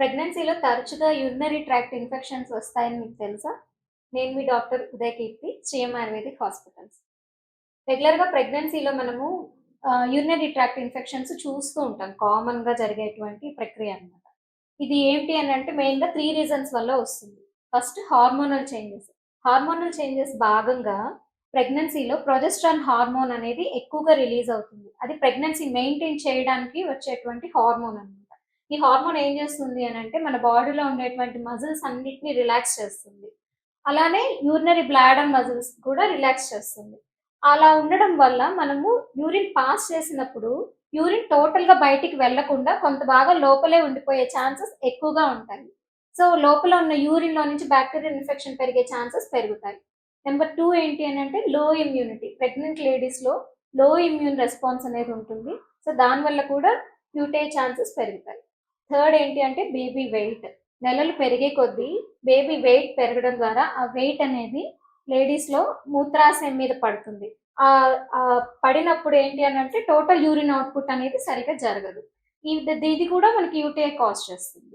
ప్రెగ్నెన్సీలో తరచుగా urinary tract infections వస్తాయని మీకు తెలుసా? నేను మీ డాక్టర్ ఉదయ్ కీర్తి శ్రీఎం ఆయుర్వేదిక్ హాస్పిటల్స్. రెగ్యులర్గా ప్రెగ్నెన్సీలో మనము యూరినరీ ట్రాక్ట్ ఇన్ఫెక్షన్స్ చూస్తూ ఉంటాం. కామన్గా జరిగేటువంటి ప్రక్రియ అనమాట ఇది ఏంటి అని అంటే మెయిన్గా త్రీ రీజన్స్ వల్ల వస్తుంది. First hormonal changes. Hormonal changes భాగంగా ప్రెగ్నెన్సీలో ప్రొజెస్ట్రాన్ హార్మోన్ అనేది ఎక్కువగా రిలీజ్ అవుతుంది. అది ప్రెగ్నెన్సీ మెయింటైన్ చేయడానికి వచ్చేటువంటి హార్మోన్ అనమాట ఈ హార్మోన్ ఏం చేస్తుంది అని అంటే మన బాడీలో ఉండేటువంటి మజిల్స్ అన్నిటిని రిలాక్స్ చేస్తుంది. అలానే యూరినరీ బ్లాడర్ మజిల్స్ కూడా రిలాక్స్ చేస్తుంది. అలా ఉండడం వల్ల మనము యూరిన్ పాస్ చేసినప్పుడు యూరిన్ టోటల్గా బయటికి వెళ్ళకుండా కొంత బాగా లోపలే ఉండిపోయే ఛాన్సెస్ ఎక్కువగా ఉంటాయి. సో లోపల ఉన్న యూరిన్లో నుంచి బ్యాక్టీరియల్ ఇన్ఫెక్షన్ పెరిగే ఛాన్సెస్ పెరుగుతాయి. నెంబర్ టూ ఏంటి అని అంటే లో ఇమ్యూనిటీ ప్రెగ్నెంట్ లేడీస్లో లో ఇమ్యూన్ రెస్పాన్స్ అనేది ఉంటుంది. సో దానివల్ల కూడా యూటే ఛాన్సెస్ పెరుగుతాయి. థర్డ్ ఏంటి అంటే బేబీ వెయిట్ నెలలు పెరిగే కొద్దీ బేబీ వెయిట్ పెరగడం ద్వారా ఆ వెయిట్ అనేది లేడీస్లో మూత్రాశయం మీద పడుతుంది. ఆ పడినప్పుడు ఏంటి అని అంటే టోటల్ యూరిన్ అవుట్పుట్ అనేది సరిగా జరగదు. ఇది ఇది కూడా మనకి యూటీఐ కాజ్ చేస్తుంది.